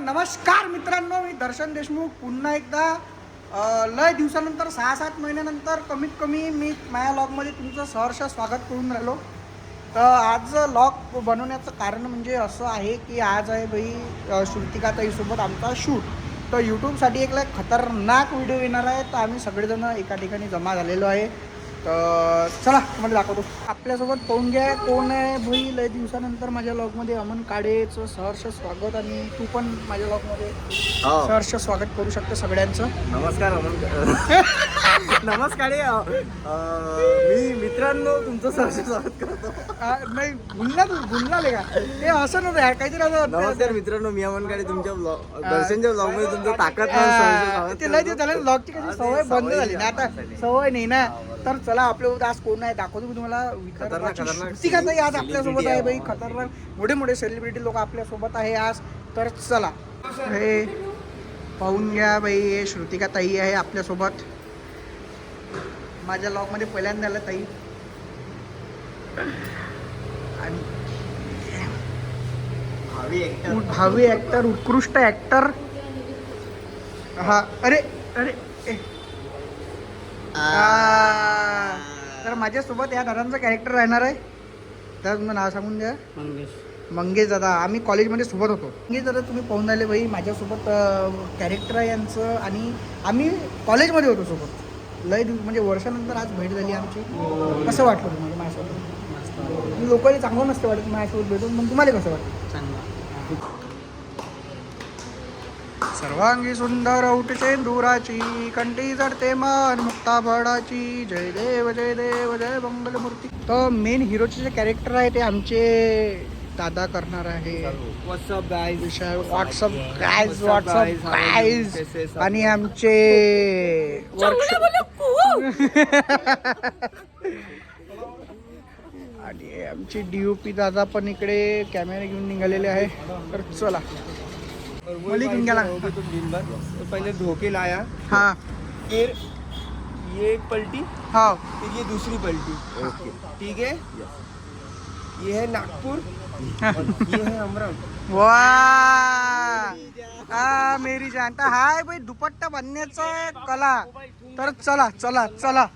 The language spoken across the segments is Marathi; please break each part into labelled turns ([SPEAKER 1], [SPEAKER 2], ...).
[SPEAKER 1] नमस्कार मित्रांनो मी दर्शन देशमुख. पुन्हा एकदा लय दिवसानंतर सहा सात महिन्यानंतर कमीत कमी मी माझ्या लॉगमध्ये तुमचं सहर्ष स्वागत करून राहिलो. तर आज लॉग बनवण्याचं कारण म्हणजे असं आहे की आज आहे बाई अ, श्रुतिका ताईसोबत आमचा शूट. तर यूट्यूबसाठी एक लय खतरनाक व्हिडिओ येणार आहे. तर आम्ही सगळेजण एका ठिकाणी जमा झालेलो आहे. तर चला तुम्हाला दाखवतो. आपल्यासोबत पाहून घ्या कोण आहे. भाई लय दिवसानंतर माझ्या लॉगमध्ये अमन काडेचं सहर्ष स्वागत आणि तू पण माझ्या लॉगमध्ये
[SPEAKER 2] हो.
[SPEAKER 1] सहर्ष स्वागत करू शकतो सगळ्यांचं.
[SPEAKER 2] नमस्कार अमन. नमस्कार अ, मी मित्रांनो तुमचं सहर्ष स्वागत करतो.
[SPEAKER 1] आ, नाही गुन्हा तू गुन्हा का? ते असं नव्हतं यार, काहीतरी असं
[SPEAKER 2] नमस्कार मित्रांनो. मी अमन काळे तुमच्या ब्लॉग दर्शनच्या ब्लॉगमध्ये तुमचं ताकद
[SPEAKER 1] ते लय दिवस झाले लॉगची कशी सवय बंद झाली ना आता सवय नाही ना. तर चला आपल्यासोबत आज कोण आहे दाखवतो मी तुम्हाला.
[SPEAKER 2] खतरनाक,
[SPEAKER 1] आज आपल्यासोबत आहे
[SPEAKER 2] आहे.
[SPEAKER 1] बाई खतरनाक. मोठे मोठे सेलिब्रिटी लोक आपल्यासोबत आहे आज. तर चला. हे पाहून घ्या बाई हे श्रुतिका ताई आहे आपल्यासोबत माझ्या लॉगमध्ये पहिल्यांदा आलं ताई. आणि
[SPEAKER 2] भावी actor.
[SPEAKER 1] उत- भावी ऍक्टर उत्कृष्ट ऍक्टर हा अरे अरे ए. आ, तर माझ्यासोबत या दादांचं कॅरेक्टर राहणार आहे. तर तुमचं नाव सांगून द्या. मंगेश. दादा आम्ही कॉलेजमध्ये सोबत होतो. मंगेश दादा तुम्ही पाहून राहिले बाई माझ्यासोबत कॅरेक्टर आहे यांचं आणि आम्ही कॉलेजमध्ये होतो सोबत. लय दिवस म्हणजे वर्षानंतर आज भेट झाली आमची. कसं वाटलं तुम्हाला माझ्यासोबत? लोकांनी चांगलं नसतं वाटत माझ्यासोबत भेटून मग तुम्हाला कसं वाटतं सर्वांगी सुंदर उठचे दुराची कंठी जडते मान मुक्ता फडाची जय देव जय देव जय मंगलमूर्ती. तर मेन हिरोचे जे कॅरेक्टर आहे ते आमचे दादा करणार आहे. What's up
[SPEAKER 2] up,
[SPEAKER 1] what's up
[SPEAKER 2] सब?
[SPEAKER 1] आणि आमचे आणि आमचे डीओपी दादा पण इकडे कॅमेरा घेऊन निघालेले आहे. तर चला. मलिक
[SPEAKER 2] भाई तुम दिन भर तो पहले धोके लाया.
[SPEAKER 1] हा.
[SPEAKER 2] फिर ये एक पलटी
[SPEAKER 1] हा.
[SPEAKER 2] फिर ये दूसरी पलटी. ओके. ठीक है? ये है नागपुर और ये है अमरावती
[SPEAKER 1] वा आ मेरी जान. तर हाय बाई दुपट्टा बांधण्याचा कला. तर चला चला चला.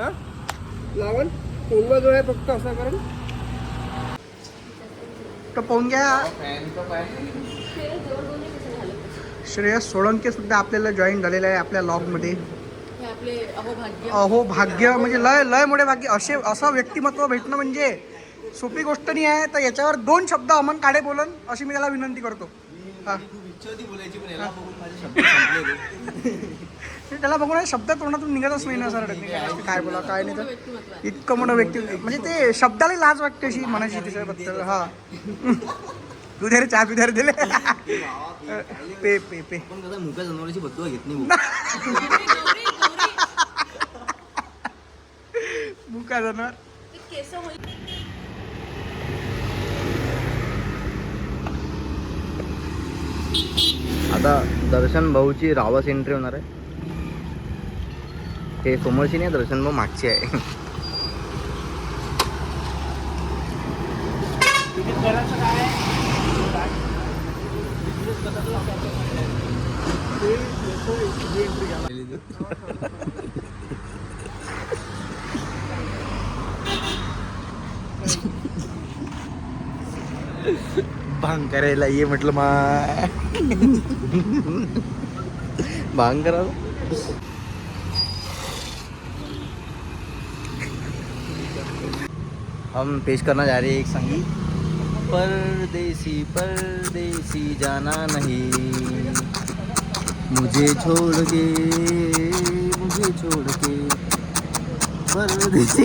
[SPEAKER 2] हा? लावण. कोंबा जो आहे फक्त असा करून.
[SPEAKER 1] तर पाहून घ्या. श्रेयस सोळंके सुद्धा आपल्याला जॉईन झालेलं आहे आपल्या लॉगमध्ये
[SPEAKER 3] हे आपले अहोभाग्य.
[SPEAKER 1] अहो भाग्य म्हणजे लय लय मोठे भाग्य. असे असं व्यक्तिमत्व भेटणं म्हणजे सोपी गोष्ट नाही आहे तर याच्यावर दोन शब्द अमन काडे बोलन अशी मी त्याला विनंती करतो. हा. त्याला बघून आहे, शब्द तोंडातून निघतच नाही ना सर काय बोला काय नाही तर इतकं मोठं व्यक्ती म्हणजे ते शब्दाला लाज वाटते अशी म्हणायची त्याच्याबद्दल हा. तू रे चहा पिऊ रे दिले. पे पे पे.
[SPEAKER 2] मुक्या जनावरांची बदलू घेत नाही
[SPEAKER 1] मुका
[SPEAKER 3] होईल
[SPEAKER 2] आता दर्शन भाऊची रावस एंट्री होणार आहे. हे समोरची नाही दर्शन मग मागची आहे. भांग करायला ये म्हटलं मा. भांग करायला हम पेश करना जा रहे हैं एक संगीत। परदेसी परदेसी जाना नहीं। मुझे छोड़ के मुझे छोड़ के। परदेसी।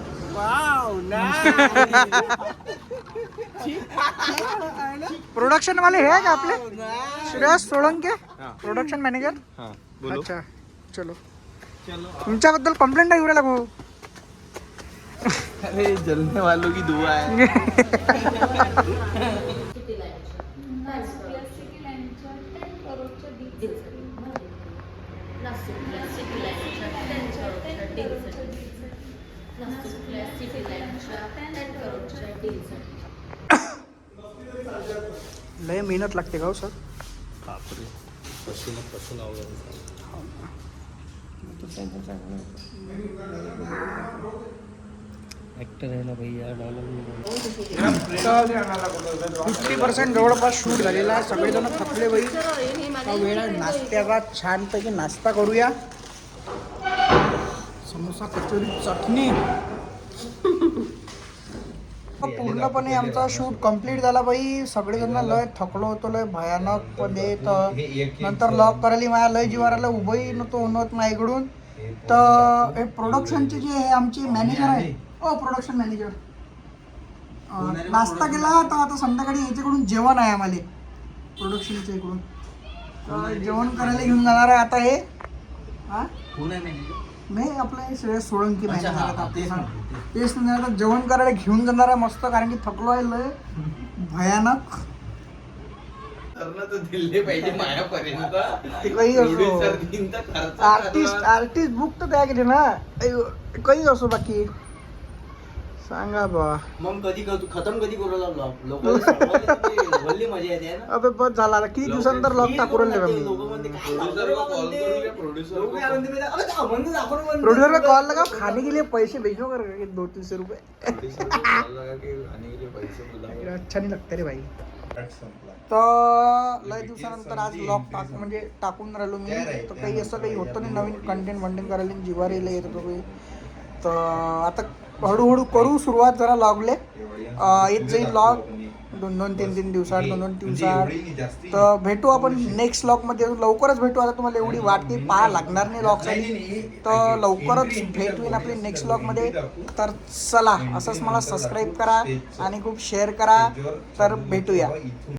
[SPEAKER 2] वाव
[SPEAKER 1] प्रोडक्शन वाले हे आहे का आपले श्रेयस सोळंके प्रोडक्शन मॅनेजर
[SPEAKER 2] हाँ बोलो
[SPEAKER 1] अच्छा चलो
[SPEAKER 2] चलो
[SPEAKER 1] तुमच्याबद्दल कंप्लेंट नाही घेऊ लागू
[SPEAKER 2] अरे जलने वालों की दुआ है
[SPEAKER 3] सिटी
[SPEAKER 4] टेन करोडच्या
[SPEAKER 3] डीलसाठी
[SPEAKER 1] लय मेहनत लागते का हो सर?
[SPEAKER 2] बापरे. पसीना वगैरे ऍक्टर आहे ना भैया
[SPEAKER 1] फिफ्टी पर्सेंट जवळपास शूट झालेला सगळेजण थकले बाई वेळ नाश्त्याचा छानपैकी नाश्ता करूया. समोसा कचोरी चटणी. पूर्णपणे आमचा शूट कंप्लीट झाला बाई. सगळेजण लय थकलो होतो लय भयानक पणे. तर नंतर लॉक करायला माझ्या लय जीवाराला उभंही नव्हतं होत माझ्याकडून तर हे प्रोडक्शनचे जे हे आमचे मॅनेजर आहे. ओ प्रोडक्शन मॅनेजर नाश्ता केला तर आता संध्याकाळी याच्याकडून जेवण आहे आम्हाला. प्रोडक्शनच्या इकडून जेवण करायला घेऊन जाणार आहे आता हे. हा? नाही आपलं हे श्रेयस सोळंकी
[SPEAKER 2] अच्छा, हा, हा,
[SPEAKER 1] आपले.
[SPEAKER 2] तेच. म्हणते,
[SPEAKER 1] तेच नाही आता जेवण करायला घेऊन जाणार आहे मस्त कारण की थकलो आहे लय भयानक
[SPEAKER 2] करणं तर दिले पाहिजे मायापर्यंत
[SPEAKER 1] ते काही असो
[SPEAKER 2] तर खर्च
[SPEAKER 1] आर्टिस्ट. आर्टिस्ट बुक तर द्या गेले ना अयो, काही असो बाकी सांगा बा.
[SPEAKER 2] मग कधी करू खतम कधी करू लागलो? लोकांना बोलली मजा येते ना.
[SPEAKER 1] अबे बस झाला. आता किती दिवसानंतर लॉक टाकू राहिले
[SPEAKER 2] लोक म्हणते काय लोकं काय म्हणते? माहिती आहे? अबे का म्हणते दाखव म्हणते.
[SPEAKER 1] प्रोड्यूसर में कॉल लगा खाने के लिए पैसे भेजो कर दो तीन सौ रुपए अच्छा नहीं लगता रे भाई. तर लय दिवसानंतर आज लॉक टाक म्हणजे टाकून राहिलो मी. तर काही असं काही होतं नाही नवीन कंटेंट वंटेंट करायला जिवार येईल येत होतं काही तर आता हळूहळू करू सुरुवात जरा लॉगले. येत जाईल लॉग दोन दोन तीन तीन दिवसात दोन दोन दिवसात तर भेटू आपण नेक्स्ट लॉगमध्ये लवकरच भेटू. आता तुम्हाला एवढी वाट की पाहा लागणार नाही लॉगसाठी तर लवकरच भेट होईल आपली नेक्स्ट लॉगमध्ये तर चला असंच मला सबस्क्राईब करा आणि खूप शेअर करा. तर भेटूया.